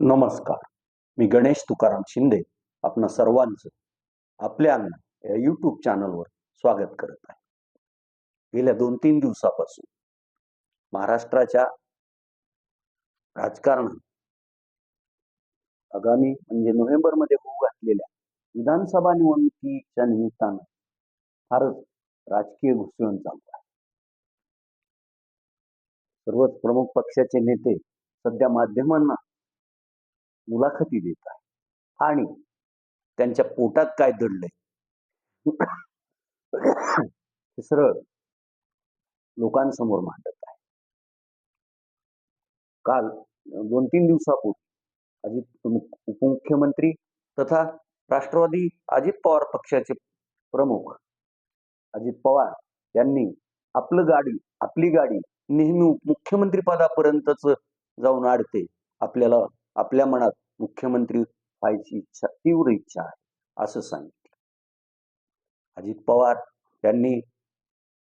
नमस्कार. मी गणेश तुकाराम शिंदे आपणा सर्वांचं आपल्या या यूट्यूब चॅनलवर स्वागत करत आहे. गेल्या दोन तीन दिवसापासून महाराष्ट्राच्या राजकारणात आगामी म्हणजे नोव्हेंबरमध्ये होऊ घातलेल्या विधानसभा निवडणुकीच्या निमित्तानं फारच राजकीय घुसळण चालू आहे. सर्वच प्रमुख पक्षाचे नेते सध्या माध्यमांना मुलाखती देत आहे. आणि त्यांच्या पोटात काय दडलंय? हे सरळ लोकांसमोर मांडत आहे. काल दोन तीन दिवसापूर्वी अजित उपमुख्यमंत्री तथा राष्ट्रवादी अजित पवार पक्षाचे प्रमुख अजित पवार यांनी आपलं गाडी आपली गाडी नेहमी मुख्यमंत्री पदापर्यंतच जाऊन आडते. आपल्याला आपल्या मनात मुख्यमंत्री व्हायची इच्छा तीव्र इच्छा आहे असं सांगितलं. अजित पवार यांनी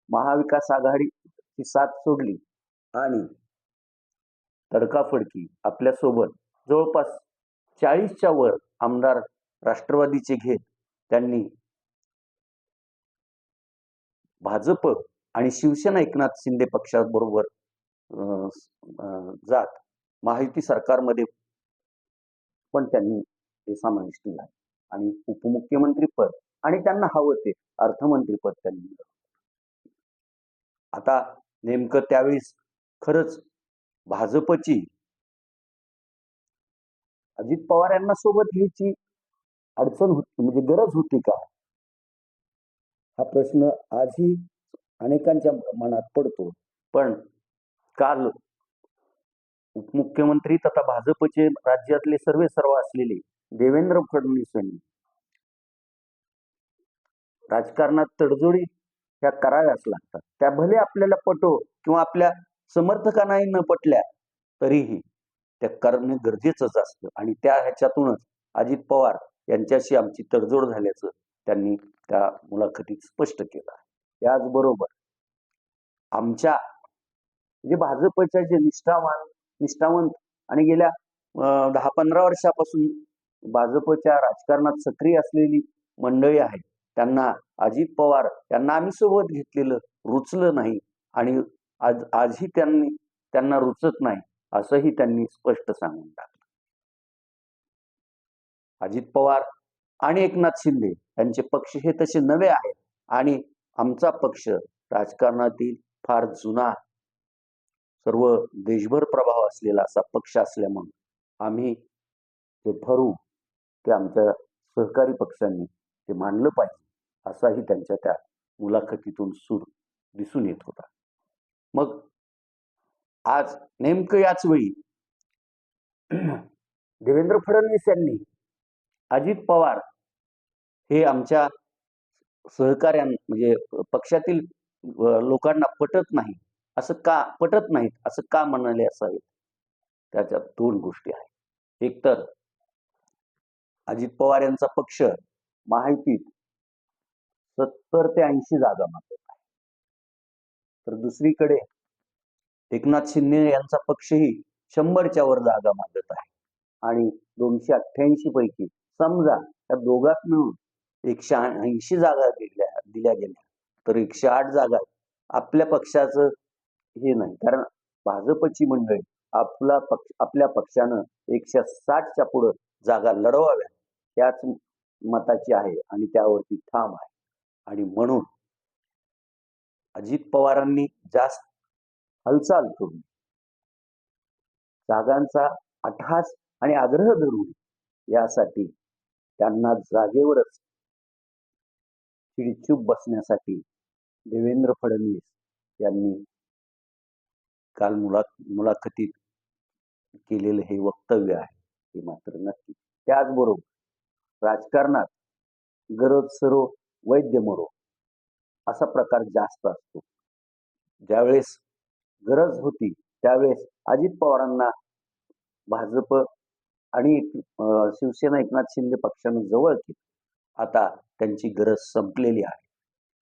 महाविकास आघाडीची साथ सोडली आणि तडकाफडकी आपल्यासोबत जवळपास चाळीसच्या वर आमदार राष्ट्रवादीचे घेत त्यांनी भाजप आणि शिवसेना एकनाथ शिंदे पक्षाबरोबर अं, जात महायुती सरकारमध्ये पण त्यांनी ते समाविष्ट झाले. आणि उपमुख्यमंत्री पद आणि त्यांना हवं ते अर्थमंत्री पद त्यांनी मिळवलं. आता नेमकं त्यावेळेस खरंच भाजपची अजित पवार यांना सोबत घ्यायची अडचण होती म्हणजे गरज होती का? हा प्रश्न आजही अनेकांच्या मनात पडतो. पण काल उपमुख्यमंत्री तथा भाजपचे राज्यातले सर्वे सर्व असलेले देवेंद्र फडणवीस यांनी राजकारणात तडजोडी ह्या कराव्याच लागतात. त्या भले आपल्याला पटो किंवा आपल्या समर्थकांनाही न पटल्या तरीही त्या करणे गरजेचंच असतं आणि त्या ह्याच्यातूनच अजित पवार यांच्याशी आमची तडजोड झाल्याचं त्यांनी त्या मुलाखतीत स्पष्ट केलं आहे. त्याचबरोबर आमच्या म्हणजे भाजपच्या जे निष्ठावान निष्ठावंत. आणि गेल्या दहा पंधरा वर्षापासून भाजपच्या राजकारणात सक्रिय असलेली मंडळी आहे त्यांना अजित पवार यांना आम्ही सोबत घेतलेलं रुचलं नाही. आणि आज आजही त्यांनी त्यांना रुचत नाही असंही त्यांनी स्पष्ट सांगून टाकलं. अजित पवार आणि एकनाथ शिंदे यांचे पक्ष हे तसे नवे आहेत. आणि आमचा पक्ष राजकारणातील फार जुना सर्व देशभर प्रभाव असलेला असा पक्ष असल्यामुळे आम्ही ते ठरवू ते आमच्या सहकारी पक्षांनी ते मानलं पाहिजे असाही त्यांच्या त्या मुलाखतीतून सूर दिसून येत होता. मग आज नेमकं याच वेळी देवेंद्र फडणवीस यांनी अजित पवार हे आमच्या सहकार्यां म्हणजे पक्षातील लोकांना पटत नाही असं का पटत नाहीत असं का म्हणाले असावे त्याच्यात दोन गोष्टी आहेत. एक तर अजित पवार यांचा पक्ष महायुतीत सत्तर ते ऐंशी जागा मागत आहे. तर दुसरीकडे एकनाथ शिंदे यांचा पक्षही शंभरच्या वर जागा मागत आहे. आणि दोनशे अठ्ठ्याऐंशी पैकी समजा त्या दोघात मिळून एकशे ऐंशी जागा दिल्या दिल्या गेल्या तर एकशे आठ जागा आपल्या पक्षाचं हे नाही. कारण भाजपची मंडळी आपला पक्ष आपल्या पक्षानं एकशे साठच्या पुढं जागा लढवाव्या त्याच मताची आहे आणि त्यावरती ठाम आहे. आणि म्हणून अजित पवारांनी जास्त हालचाल करून जागांचा अठास आणि आग्रह धरून यासाठी त्यांना जागेवरच चिडचूप बसण्यासाठी देवेंद्र फडणवीस यांनी काल मुला मुलाखतीत केलेलं हे वक्तव्य आहे हे मात्र नक्की. त्याचबरोबर राजकारणात गरज सरो वैद्य मरो असा प्रकार जास्त असतो. ज्यावेळेस गरज होती त्यावेळेस अजित पवारांना भाजप आणि शिवसेना एकनाथ शिंदे पक्षानं जवळ केलं. आता त्यांची गरज संपलेली आहे.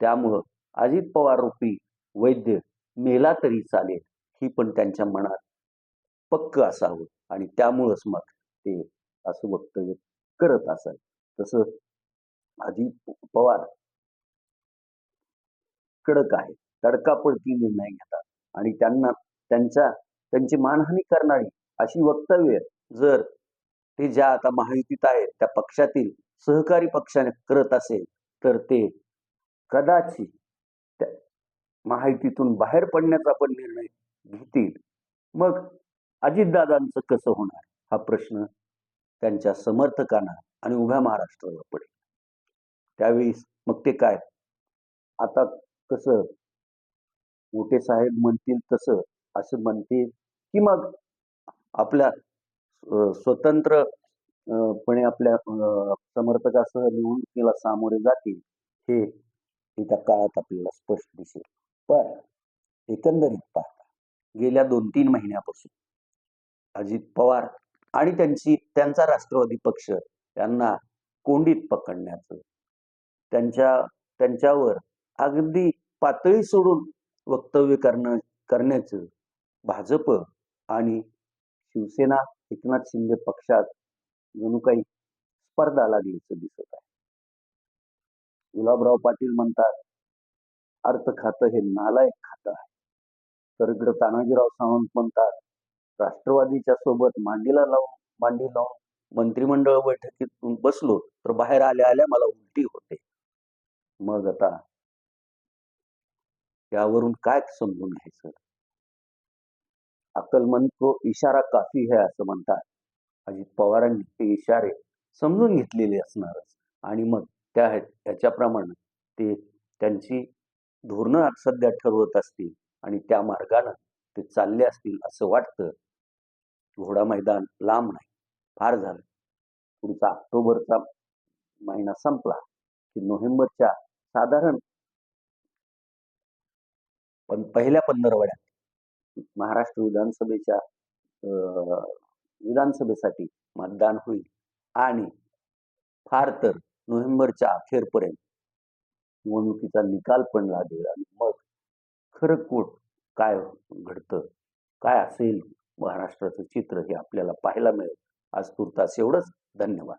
त्यामुळं अजित पवार रूपी वैद्य मेला तरी चालेल. ही पण त्यांच्या मनात पक्क असावं आणि त्यामुळंच मग ते असं वक्तव्य करत असाल तसं अजित पवार कडक आहे तडकाफडकी निर्णय घेतात आणि त्यांना त्यांच्या त्यांची मानहानी करणारी अशी वक्तव्य जर ते ज्या आता महायुतीत आहेत त्या पक्षातील सहकारी पक्षाने करत असेल तर ते कदाचित त्या महायुतीतून बाहेर पडण्याचा पण निर्णय घेतील. मग अजितदादांचं कसं होणार? हा प्रश्न त्यांच्या समर्थकांना आणि उभ्या महाराष्ट्राला पडेल. त्यावेळी मग ते काय? आता कसं? मोठे साहेब म्हणतील तसं असं म्हणतील की मग आपल्या स्वतंत्र पणे आपल्या समर्थकासह निवडणुकीला सामोरे जातील हे त्या काळात आपल्याला स्पष्ट दिसेल. पण एकंदरीत पहा गेल्या दोन तीन महिन्यापासून. अजित पवार आणि त्यांची त्यांचा राष्ट्रवादी पक्ष यांना कोंडीत पकडण्याचं. त्यांच्या त्यांच्यावर अगदी पातळी सोडून वक्तव्य करणं करण्याचं भाजप आणि शिवसेना एकनाथ शिंदे पक्षात जणू काही स्पर्धा लागल्याचं दिसत आहे. गुलाबराव पाटील म्हणतात अर्थ खातं हे नालायक खातं आहे. तर इकडं तानाजीराव सावंत म्हणतात राष्ट्रवादीच्या सोबत मांडीला लावून मांडी लावून मंत्रिमंडळ बैठकीतून बसलो तर बाहेर आल्या आल्या मला उलटी होते. मग आता त्यावरून काय समजून घ्यायचं? अक्कलमंद को इशारा काफी है असं म्हणतात. अजित पवारांनी ते इशारे समजून घेतलेले असणारच. आणि मग त्या ह्याच्याप्रमाणे ते त्यांची धोरणं आज सध्या ठरवत असतील. आणि त्या मार्गानं ते चालले असतील असं वाटतं घोडा मैदान लांब नाही. फार झालं. पुढचा ऑक्टोबरचा महिना संपला की नोव्हेंबरच्या साधारण पण पहिल्या पंधरवड्यात महाराष्ट्र विधानसभेच्या अं, विधानसभेसाठी मतदान होईल. आणि फार तर नोव्हेंबरच्या अखेरपर्यंत निवडणुकीचा निकाल पण लागेल आणि मग खरं कोट काय घडतं? काय असेल महाराष्ट्राचं चित्र हे आपल्याला पाहायला मिळेल? आज तुर्तास एवढंच. धन्यवाद.